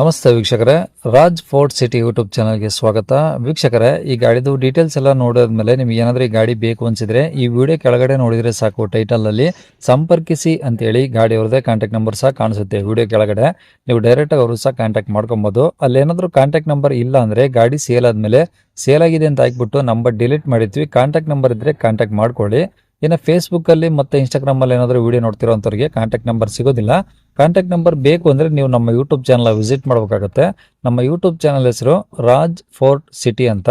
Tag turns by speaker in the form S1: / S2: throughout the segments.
S1: ನಮಸ್ತೆ ವೀಕ್ಷಕರೇ, Raj fort city YouTube ಚಾನಲ್ಗೆ ಸ್ವಾಗತ. ವೀಕ್ಷಕರೇ, ಈ ಗಾಡಿದು ಡೀಟೇಲ್ಸ್ ಎಲ್ಲ ನೋಡಿದ್ಮೇಲೆ ನಿಮ್ಗೆ ಏನಾದರೂ ಈ ಗಾಡಿ ಬೇಕು ಅನ್ಸಿದ್ರೆ ಈ ವಿಡಿಯೋ ಕೆಳಗಡೆ ನೋಡಿದರೆ ಸಾಕು ಟೈಟಲಲ್ಲಿ ಸಂಪರ್ಕಿಸಿ ಅಂತೇಳಿ ಗಾಡಿ ಅವ್ರದ್ದೇ ಕಾಂಟ್ಯಾಕ್ಟ್ ನಂಬರ್ ಸಹ ಕಾಣಿಸುತ್ತೆ ವಿಡಿಯೋ ಕೆಳಗಡೆ. ನೀವು ಡೈರೆಕ್ಟಾಗಿ ಅವರು ಸಹ ಕಾಂಟ್ಯಾಕ್ಟ್ ಮಾಡ್ಕೊಬೋದು. ಅಲ್ಲೇನಾದರೂ ಕಾಂಟ್ಯಾಕ್ಟ್ ನಂಬರ್ ಇಲ್ಲ ಅಂದರೆ ಗಾಡಿ ಸೇಲ್ ಆದಮೇಲೆ ಸೇಲ್ ಆಗಿದೆ ಅಂತ ಹಾಕ್ಬಿಟ್ಟು ನಂಬರ್ ಡಿಲೀಟ್ ಮಾಡಿದ್ವಿ ಕಾಂಟ್ಯಾಕ್ಟ್ ನಂಬರ್ ಇದ್ದರೆ ಕಾಂಟ್ಯಾಕ್ಟ್ ಮಾಡ್ಕೊಳ್ಳಿ. ಇನ್ನು ಫೇಸ್ಬುಕ್ಕಲ್ಲಿ ಮತ್ತು ಇನ್ಸ್ಟಾಗ್ರಾಮಲ್ಲಿ ಏನಾದರೂ ವಿಡಿಯೋ ನೋಡ್ತಿರೋಂಥವ್ರಿಗೆ ಕಾಂಟ್ಯಾಕ್ಟ್ ನಂಬರ್ ಸಿಗೋದಿಲ್ಲ. ಕಾಂಟ್ಯಾಕ್ಟ್ ನಂಬರ್ ಬೇಕು ಅಂದರೆ ನೀವು ನಮ್ಮ ಯೂಟ್ಯೂಬ್ ಚಾನಲ್ ವಿಸಿಟ್ ಮಾಡಬೇಕಾಗುತ್ತೆ. ನಮ್ಮ ಯೂಟ್ಯೂಬ್ ಚಾನಲ್ ಹೆಸರು ರಾಜ್ ಫೋರ್ಟ್ ಸಿಟಿ ಅಂತ.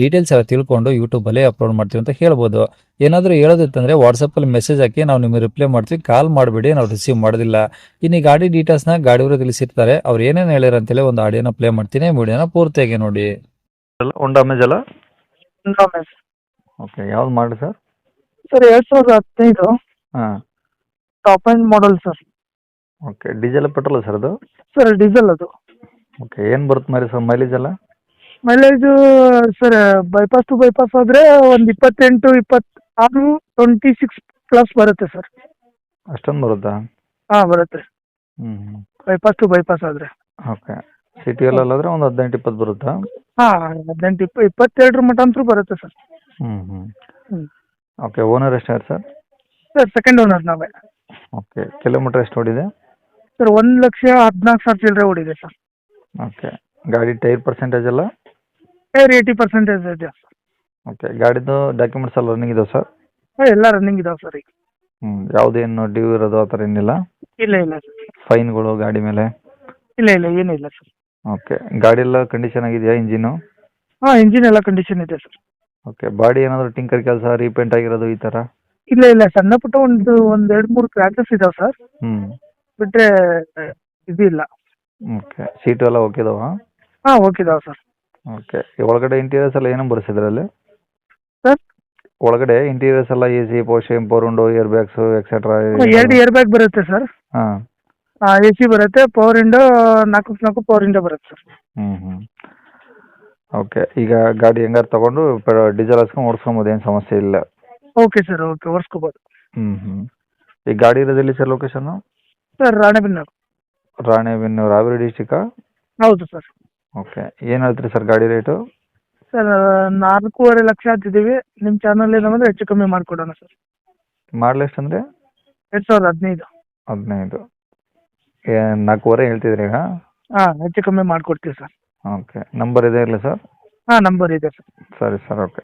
S1: ಡೀಟೇಲ್ಸ್ ಎಲ್ಲ ತಿಳ್ಕೊಂಡು ಯೂಟ್ಯೂಬಲ್ಲೇ ಅಲ್ಲಿ ಅಪ್ಲೋಡ್ ಮಾಡ್ತೀವಿ ಅಂತ ಹೇಳ್ಬೋದು. ಏನಾದರೂ ಹೇಳೋದಿತ್ತಂದ್ರೆ ವಾಟ್ಸಪ್ಪಲ್ಲಿ ಮೆಸೇಜ್ ಹಾಕಿ ನಾವು ನಿಮಗೆ ರಿಪ್ಲೈ ಮಾಡ್ತೀವಿ. ಕಾಲ್ ಮಾಡಬೇಡಿ ನಾವು ರಿಸೀವ್ ಮಾಡೋದಿಲ್ಲ. ಇನ್ನು ಗಾಡಿ ಡೀಟೇಲ್ಸ್ನ ಗಾಡಿಯವರು ತಿಳಿಸಿರ್ತಾರೆ. ಅವ್ರು ಏನೇನು ಹೇಳ್ಯಾರ ಅಂತೇಳಿ ಒಂದು ಆಡಿಯೋನ ಪ್ಲೇ ಮಾಡ್ತೀನಿ. ವಿಡಿಯೋನ ಪೂರ್ತಿಯಾಗಿ ನೋಡಿ.
S2: ಒಂದು ಅಮೇಜ್ ಅಲ್ಲ? ಓಕೆ ಯಾವ್ದು ಮಾಡಿ ಸರ್
S3: ಸರ್ ಎರಡು ಸಾವಿರದ ಹದಿನೈದು.
S2: ಹಾಂ.
S3: Top and model sir
S2: okay diesel petrol sir ಅದು?
S3: ಸರ್ ಡೀಸೆಲ್ ಅದು.
S2: ಓಕೆ ಏನು ಬರುತ್ತೆ ಮಾರಿ ಸರ್ ಮೈಲೇಜ್ ಎಲ್ಲ?
S3: Mileage sir bypass to bypass ಆದ್ರೆ ಒಂದು ಇಪ್ಪತ್ತೆಂಟು ಇಪ್ಪತ್ತಾರು ಟ್ವೆಂಟಿ ಸಿಕ್ಸ್ ಪ್ಲಸ್ ಬರುತ್ತೆ ಸರ್
S2: ಅಷ್ಟೊಂದು ಬರುತ್ತಾ?
S3: ಹಾಂ ಬರುತ್ತೆ.
S2: ಹ್ಞೂ
S3: ಬೈಪಾಸ್ ಟು ಬೈಪಾಸ್ ಆದ್ರೆ.
S2: ಓಕೆ. ಸಿಟಿಯಲ್ಲಾದ್ರೆ ಒಂದು ಹದಿನೆಂಟು ಇಪ್ಪತ್ತು ಬರುತ್ತಾ?
S3: ಹಾಂ ಹದಿನೆಂಟು ಇಪ್ಪ ಇಪ್ಪತ್ತೆರಡರ ಮಟ್ಟ ಅಂತೂ ಬರುತ್ತೆ ಸರ್
S2: ಹ್ಞೂ ಹ್ಞೂ. ಓಕೆ ಓನರ್ ಎಷ್ಟು ಸರ್
S3: ಸರ್ ಸೆಕೆಂಡ್ ಓನರ್ ನಾವೇ.
S2: ಓಕೆ ಕಿಲೋಮೀಟರ್ ಎಷ್ಟು ಓಡಿದೆ?
S3: ಸರ್ ಒಂದು ಲಕ್ಷ ಹದಿನಾಲ್ಕು ಸಾವಿರ ಚಿಲ್ಲರೆ ಓಡಿದೆ ಸರ್
S2: ಓಕೆ. ಗಾಡಿ ಟೈರ್ ಪರ್ಸೆಂಟೇಜ್ ಎಲ್ಲ?
S3: ಟೈರ್ ಏಯ್ಟಿ ಪರ್ಸೆಂಟೇಜ್ ಇದೆ
S2: ಓಕೆ ಗಾಡಿದು ಡಾಕ್ಯುಮೆಂಟ್ಸ್ ಎಲ್ಲ ರನ್ನಿಂಗ್ ಇದಾವೆ ಸರ್
S3: ಹಾಂ ಎಲ್ಲ ರನ್ನಿಂಗ್ ಇದಾವೆ ಸರ್ ಈಗ.
S2: ಹ್ಞೂ ಯಾವುದೇನು ಡ್ಯೂ ಇರೋದು ಆ ಥರ ಏನಿಲ್ಲ?
S3: ಇಲ್ಲ ಇಲ್ಲ ಸರ್
S2: ಫೈನ್ಗಳು ಗಾಡಿ ಮೇಲೆ?
S3: ಇಲ್ಲ ಇಲ್ಲ ಏನಿಲ್ಲ ಸರ್
S2: ಓಕೆ ಗಾಡಿ ಎಲ್ಲ ಕಂಡೀಷನ್ ಆಗಿದೆಯಾ ಇಂಜಿನು
S3: ಹಾಂ ಇಂಜಿನ್ ಎಲ್ಲ ಕಂಡೀಷನ್ ಇದೆ ಸರ್
S2: ಓಕೆ ಬಾಡಿ ಏನಾದರೂ ಟಿಂಕರ್ ಕೆಲಸ ರೀಪೇಂಟ್ ಆಗಿರೋದು ಈ ಥರ?
S3: ಇಲ್ಲ ಇಲ್ಲ ಸಣ್ಣ ಪುಟ್ಟ ಒಂದು ಒಂದು ಎರಡು ಮೂರು ಕ್ರ್ಯಾಚಸ್ ಇದಾವೆ ಸರ್
S2: ಹ್ಞೂ
S3: ಬಿಟ್ಟರೆ ಇದು ಇಲ್ಲ
S2: ಓಕೆ ಸೀಟು ಎಲ್ಲ ಓಕೆ ಇದಾವ?
S3: ಹಾಂ ಓಕೆ ಇದಾವೆ ಸರ್
S2: ಓಕೆ ಒಳಗಡೆ ಇಂಟೀರಿಯರ್ಸ್ ಎಲ್ಲ ಏನೇನು ಬರ್ಸಿದ್ರಲ್ಲಿ
S3: ಸರ್
S2: ಒಳಗಡೆ ಇಂಟೀರಿಯರ್ಸ್ ಎಲ್ಲ A C power window air bags etcetera
S3: ಎರಡು ಇಯರ್ ಬ್ಯಾಗ್ ಬರುತ್ತೆ ಸರ್
S2: ಹಾಂ.
S3: ಎ ಸಿ ಬರುತ್ತೆ ಪವರ್ ಇಂಡೋ ನಾಲ್ಕು ನಾಲ್ಕು ಪವರ್ ಇಂಡೋ ಬರುತ್ತೆ ಸರ್
S2: ಹ್ಞೂ ಹ್ಞೂ ಓಕೆ ಈಗ ಗಾಡಿ ಹೆಂಗಾರು ತಗೊಂಡು ಡೀಸೆಲ್ ಹಾಸ್ಕೊಂಡು ಓಡಿಸ್ಕೊಬೋದು ಏನು ಸಮಸ್ಯೆ ಇಲ್ಲ.
S3: ಓಕೆ ಸರ್ ಓಕೆ ಓಡಿಸ್ಕೋಬೋದು.
S2: ಹ್ಞೂ ಹ್ಞೂ ಈ ಗಾಡಿ ಇರೋದಿಲ್ಲ sir location
S3: sir Ranebennur.
S2: Ranebennur Haveri ಡಿಸ್ಟಿಕ್ಕಾ
S3: ಹೌದು ಸರ್
S2: ಓಕೆ. ಏನು ಹೇಳ್ತೀರಿ ಸರ್ ಗಾಡಿ ರೇಟು?
S3: ಸರ್ ನಾಲ್ಕೂವರೆ ಲಕ್ಷ ಅಂತಿದ್ದೀವಿ. ನಿಮ್ಮ ಚಾನಲ್ ಏನಂದ್ರೆ ಹೆಚ್ಚು ಕಮ್ಮಿ ಮಾಡ್ಕೊಡೋಣ ಸರ್.
S2: ಮಾಡಲ್ ಎಷ್ಟು ಅಂದರೆ?
S3: ಎರಡು ಸಾವಿರದ ಹದಿನೈದು.
S2: ಹದಿನೈದು. ಏ ನಾಲ್ಕೂವರೆ ಹೇಳ್ತಿದ್ರಿ ಈಗ?
S3: ಹಾಂ ಹೆಚ್ಚು ಕಮ್ಮಿ ಮಾಡಿಕೊಡ್ತೀವಿ ಸರ್.
S2: ಓಕೆ. ನಂಬರ್ ಇದೆ ಇರಲಿ ಸರ್?
S3: ಹಾಂ ನಂಬರ್ ಇದೆ ಸರ್.
S2: ಸರಿ ಸರ್ ಓಕೆ.